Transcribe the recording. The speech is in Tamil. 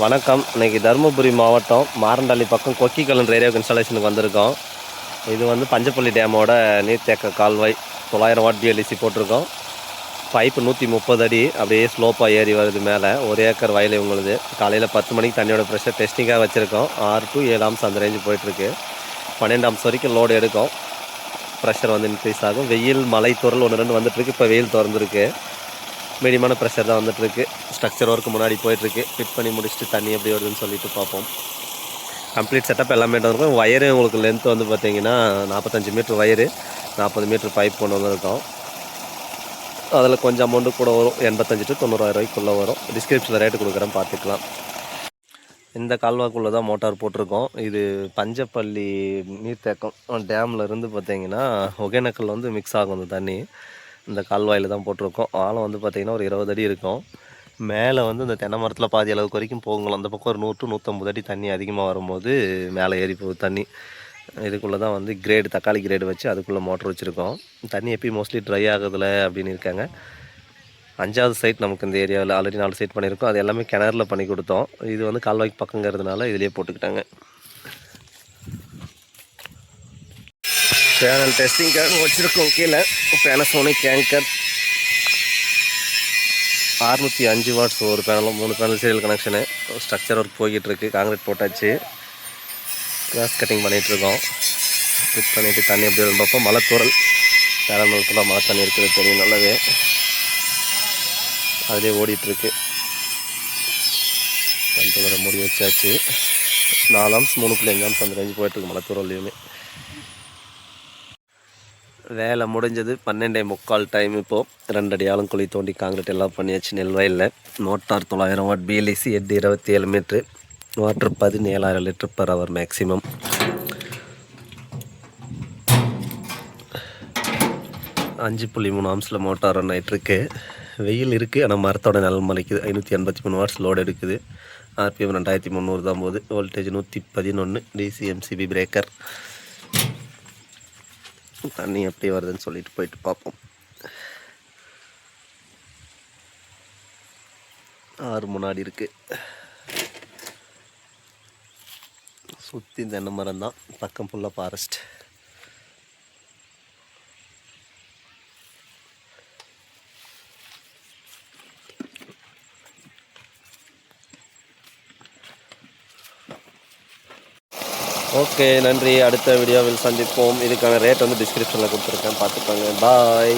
வணக்கம். இன்னைக்கு தருமபுரி மாவட்டம் மாரண்டாளி பக்கம் கொக்கிக்கலன் ரேடியோ இன்ஸ்டாலேஷனுக்கு வந்திருக்கோம். இது வந்து பஞ்சப்பள்ளி டேமோட நீர்த்தேக்க கால்வாய் தொள்ளாயிரம் வாட் பிஎல்இசி போட்டிருக்கோம். பைப்பு நூற்றி முப்பது அடி அப்படியே ஸ்லோப்பாக ஏறி வருது மேலே. ஒரு ஏக்கர் வயல் இவங்களுது. காலையில் பத்து மணிக்கு தண்ணியோட ப்ரெஷர் டெஸ்டிங்காக வச்சுருக்கோம். ஆறு டு ஏழு ஆம்ஸ் அந்த ரேஞ்சு போயிட்டுருக்கு. பன்னெண்டு ஆம்ஸ் வரைக்கும் லோடு எடுக்கும். ப்ரெஷர் வந்து இன்க்ரீஸ் ஆகும். வெயில் மழை துறல் ஒன்று ரெண்டு வந்துட்டுருக்கு. இப்போ வெயில் திறந்துருக்கு. மீடியமான ப்ரெஷர் தான் வந்துட்டுருக்கு. ஸ்ட்ரக்சர் ஒர்க்கு முன்னாடி போயிட்டுருக்கு. ஃபிட் பண்ணி முடிச்சுட்டு தண்ணி எப்படி வருதுன்னு சொல்லிட்டு பார்ப்போம். கம்ப்ளீட் செட்டப் எல்லாமே இருக்கும் ஒயரு உங்களுக்கு லென்த் வந்து பார்த்தீங்கன்னா நாற்பத்தஞ்சு மீட்ரு ஒயரு நாற்பது மீட்ரு பைப் கொண்டு வந்திருக்கோம். அதில் கொஞ்சம் அமௌண்ட்டு கூட வரும். எண்பத்தஞ்சு டு தொண்ணூறாயிரம் ரூபாய்க்குள்ளே வரும். டிஸ்கிரிப்ஷனில் ரேட்டு கொடுக்குறேன். பார்த்துக்கலாம். இந்த கால்வாக்குள்ளே தான் மோட்டார் போட்டிருக்கோம். இது பஞ்சப்பள்ளி நீர்த்தேக்கம். டேம்லேருந்து பார்த்தீங்கன்னா ஒகேனக்கல் வந்து மிக்ஸ் ஆகும் அந்த தண்ணி. இந்த கால்வாயில் தான் போட்டிருக்கோம். ஆழம் வந்து பார்த்தீங்கன்னா ஒரு இருபது அடி இருக்கும். மேலே வந்து இந்த தென்னை மரத்தில் பாதி அளவுக்கு வரைக்கும் போகலாம். அந்த பக்கம் ஒரு நூறு டு நூற்றம்பது அடி தண்ணி அதிகமாக வரும்போது மேலே ஏறி போகுது தண்ணி. இதுக்குள்ளே தான் வந்து கிரேடு தக்காளி கிரேடு வச்சு அதுக்குள்ளே மோட்டர் வச்சுருக்கோம். தண்ணி எப்பயும் மோஸ்ட்லி ட்ரை ஆகுதில்ல அப்படின்னு இருக்காங்க. அஞ்சாவது சைட் நமக்கு இந்த ஏரியாவில் ஆல்ரெடி நாலு சைட் பண்ணியிருக்கோம். அது எல்லாமே கிணறுல பண்ணி கொடுத்தோம். இது வந்து கால்வாய்க்கு பக்கங்கிறதுனால இதிலே போட்டுக்கிட்டாங்க. பேனல் டெஸ்டிங்காக வச்சுருக்கோம். கீழே பேனசோனிக் கேங்கர் அறுநூற்றி அஞ்சு வாட்ஸ் ஒரு பேனலும் மூணு panel serial connection structure work போய்கிட்டு இருக்குது காங்கிரீட் போட்டாச்சு. கிராஸ் கட்டிங் பண்ணிகிட்ருக்கோம் ஃபிட் பண்ணிவிட்டு தண்ணி எப்படி இருந்தப்போ மலைத்தூரல் மழை நிலத்தில் மழை தண்ணி இருக்குது. தெரியும் நல்லாவே. அதிலே ஓடிட்டுருக்கு கண்ட்ரோலரை மூடி வச்சாச்சு. நாலு ஆம்ஸ் மூணு புள்ளி அஞ்சு ஆம்ஸ் அந்த ரேஞ்சு போயிட்டுருக்கு மலைத்தூரல்லையுமே வேலை முடிஞ்சது. பன்னெண்டே முக்கால் டைம் இப்போது ரெண்டடி அடி ஆளும் குழி தோண்டி காங்கிரீட் எல்லாம் பண்ணியாச்சு. நெல் வயலில். மோட்டார் தொள்ளாயிரம் வாட் பிஎல்இசி எட்டு இருபத்தி ஏழு மீட்ரு வாட்டர் பதினேழாயிரம் லிட்டர் பர் ஹவர் மேக்ஸிமம் அஞ்சு புள்ளி மூணு ஆம்ஸில் மோட்டார் ரன் ஆகிட்டுருக்கு வெயில் இருக்குது ஆனால் மரத்தோட நிலம் மலைக்குது. ஐநூற்றி எண்பத்தி மூணு வாட்ஸ் லோடு எடுக்குது. ஆர்பிஎம் ரெண்டாயிரத்தி முந்நூறு தான் போகுது. வோல்டேஜ் நூற்றி பதினொன்று டிசிஎம்சிபி பிரேக்கர் தண்ணி எப்படி வருதுன்னு சொல்லிட்டு போயிட்டு பார்ப்போம். ஆறு முன்னாடி இருக்கு. சுற்றி தென்னை மரம் தான் பக்கம் ஃபுல்லாக ஃபாரஸ்ட் ஓகே நன்றி. அடுத்த வீடியோவில் சந்திப்போம். இதுக்கான ரேட் வந்து டிஸ்கிரிப்ஷனில் கொடுத்துருக்கேன். பார்த்துக்கோங்க. பாய்